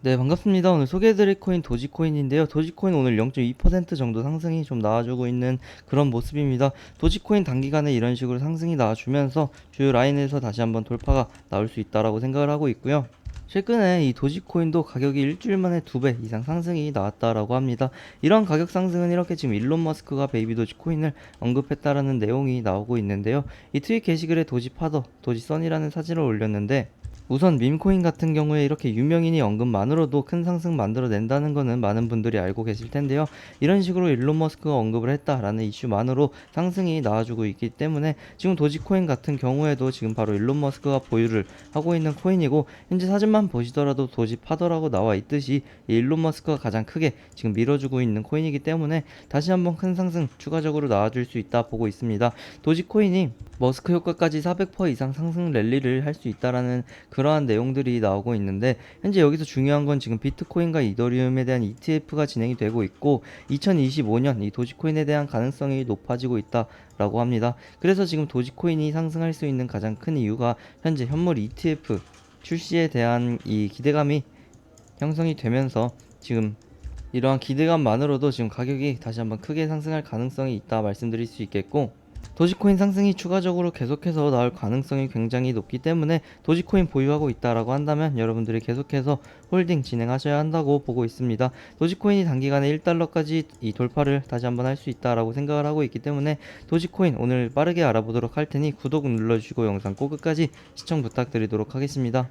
네, 반갑습니다. 오늘 소개해드릴 코인 도지코인인데요. 도지코인 오늘 0.2% 정도 상승이 좀 나와주고 있는 그런 모습입니다. 도지코인 단기간에 이런 식으로 상승이 나와주면서 주요 라인에서 다시 한번 돌파가 나올 수 있다라고 생각을 하고 있고요. 최근에 이 도지코인도 가격이 일주일 만에 두 배 이상 상승이 나왔다라고 합니다. 이런 가격 상승은 이렇게 지금 일론 머스크가 베이비 도지코인을 언급했다라는 내용이 나오고 있는데요. 이 트윗 게시글에 도지파더, 도지선이라는 사진을 올렸는데 우선 밈코인 같은 경우에 이렇게 유명인이 언급만으로도 큰 상승 만들어낸다는 거는 많은 분들이 알고 계실 텐데요. 이런 식으로 일론 머스크가 언급을 했다라는 이슈만으로 상승이 나와주고 있기 때문에 지금 도지코인 같은 경우에도 지금 바로 일론 머스크가 보유를 하고 있는 코인이고 현재 사진만 보시더라도 도지 파더라고 나와 있듯이 이 일론 머스크가 가장 크게 지금 밀어주고 있는 코인이기 때문에 다시 한번 큰 상승 추가적으로 나와줄 수 있다 보고 있습니다. 도지코인이 머스크 효과까지 400% 이상 상승 랠리를 할 수 있다라는 그 러한 내용들이 나오고 있는데 현재 여기서 중요한 건 지금 비트코인과 이더리움에 대한 ETF가 진행이 되고 있고 2025년 이 도지코인에 대한 가능성이 높아지고 있다라고 합니다. 그래서 지금 도지코인이 상승할 수 있는 가장 큰 이유가 현재 현물 ETF 출시에 대한 이 기대감이 형성이 되면서 지금 이러한 기대감만으로도 지금 가격이 다시 한번 크게 상승할 가능성이 있다 말씀드릴 수 있겠고 도지코인 상승이 추가적으로 계속해서 나올 가능성이 굉장히 높기 때문에 도지코인 보유하고 있다라고 한다면 여러분들이 계속해서 홀딩 진행하셔야 한다고 보고 있습니다. 도지코인이 단기간에 1달러까지 이 돌파를 다시 한번 할 수 있다라고 생각을 하고 있기 때문에 도지코인 오늘 빠르게 알아보도록 할 테니 구독 눌러주시고 영상 꼭 끝까지 시청 부탁드리도록 하겠습니다.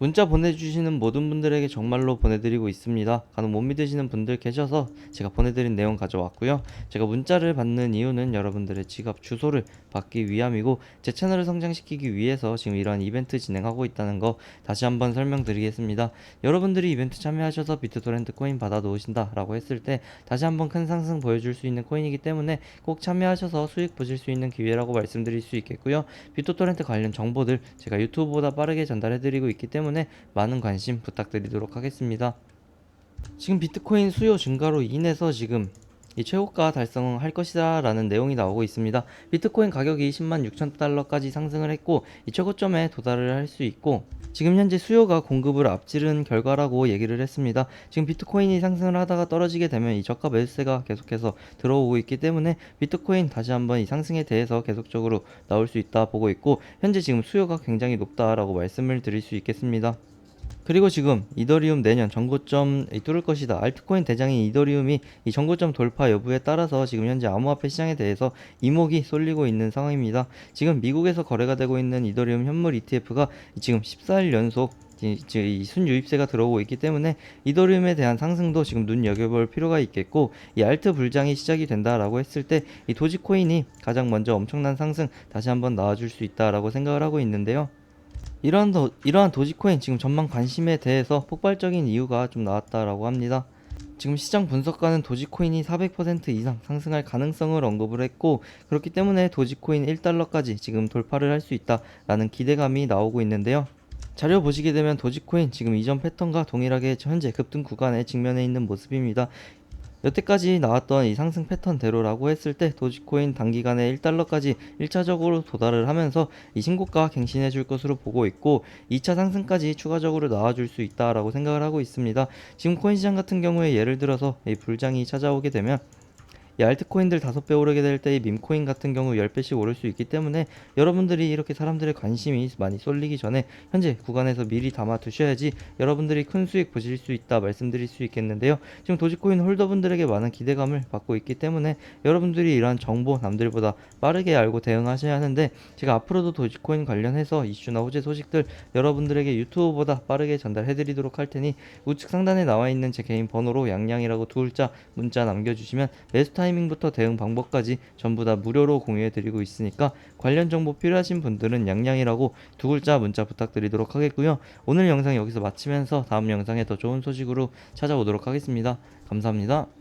문자 보내주시는 모든 분들에게 정말로 보내드리고 있습니다. 간혹 못 믿으시는 분들 계셔서 제가 보내드린 내용 가져왔고요. 제가 문자를 받는 이유는 여러분들의 지갑 주소를 받기 위함이고 제 채널을 성장시키기 위해서 지금 이러한 이벤트 진행하고 있다는 거 다시 한번 설명드리겠습니다. 여러분들이 이벤트 참여하셔서 비트토렌트 코인 받아 놓으신다 라고 했을 때 다시 한번 큰 상승 보여줄 수 있는 코인이기 때문에 꼭 참여하셔서 수익 보실 수 있는 기회라고 말씀드릴 수 있겠고요. 비트토렌트 관련 정보들 제가 유튜브보다 빠르게 전달해드리고 있기 때문에 많은 관심 부탁드리도록 하겠습니다. 지금 비트코인 수요 증가로 인해서 지금 이 최고가 달성할 것이다 라는 내용이 나오고 있습니다. 비트코인 가격이 10만 6천 달러까지 상승을 했고 이 최고점에 도달을 할 수 있고 지금 현재 수요가 공급을 앞지른 결과라고 얘기를 했습니다. 지금 비트코인이 상승을 하다가 떨어지게 되면 이 저가 매수세가 계속해서 들어오고 있기 때문에 비트코인 다시 한번 이 상승에 대해서 계속적으로 나올 수 있다 보고 있고 현재 지금 수요가 굉장히 높다라고 말씀을 드릴 수 있겠습니다. 그리고 지금 이더리움 내년 정고점 이 뚫을 것이다. 알트코인 대장인 이더리움이 이 정고점 돌파 여부에 따라서 지금 현재 암호화폐 시장에 대해서 이목이 쏠리고 있는 상황입니다. 지금 미국에서 거래가 되고 있는 이더리움 현물 ETF가 지금 14일 연속 이 순유입세가 들어오고 있기 때문에 이더리움에 대한 상승도 지금 눈여겨볼 필요가 있겠고 이 알트 불장이 시작이 된다라고 했을 때 이 도지코인이 가장 먼저 엄청난 상승 다시 한번 나와줄 수 있다라고 생각을 하고 있는데요. 이러한, 도, 이러한 도지코인 지금 전망 관심에 대해서 폭발적인 이유가 좀 나왔다라고 합니다. 지금 시장 분석가는 도지코인이 400% 이상 상승할 가능성을 언급을 했고 그렇기 때문에 도지코인 1달러까지 지금 돌파를 할 수 있다라는 기대감이 나오고 있는데요. 자료 보시게 되면 도지코인 지금 이전 패턴과 동일하게 현재 급등 구간에 직면해 있는 모습입니다. 여태까지 나왔던 이 상승 패턴대로라고 했을 때 도지코인 단기간에 1달러까지 1차적으로 도달을 하면서 이 신고가 갱신해 줄 것으로 보고 있고 2차 상승까지 추가적으로 나와줄 수 있다라고 생각을 하고 있습니다. 지금 코인 시장 같은 경우에 예를 들어서 이 불장이 찾아오게 되면 이 알트코인들 다섯 배 오르게 될 때 이 밈코인 같은 경우 10배씩 오를 수 있기 때문에 여러분들이 이렇게 사람들의 관심이 많이 쏠리기 전에 현재 구간에서 미리 담아 두셔야지 여러분들이 큰 수익 보실 수 있다 말씀드릴 수 있겠는데요. 지금 도지코인 홀더분들에게 많은 기대감을 받고 있기 때문에 여러분들이 이러한 정보 남들보다 빠르게 알고 대응하셔야 하는데 제가 앞으로도 도지코인 관련해서 이슈나 호재 소식들 여러분들에게 유튜브보다 빠르게 전달해 드리도록 할 테니 우측 상단에 나와 있는 제 개인 번호로 양양이라고 두 글자 문자 남겨 주시면 매수 타이밍부터 대응 방법까지 전부 다 무료로 공유해 드리고 있으니까 관련 정보 필요하신 분들은 양양이라고 두 글자 문자 부탁드리도록 하겠고요. 오늘 영상 여기서 마치면서 다음 영상에 더 좋은 소식으로 찾아오도록 하겠습니다. 감사합니다.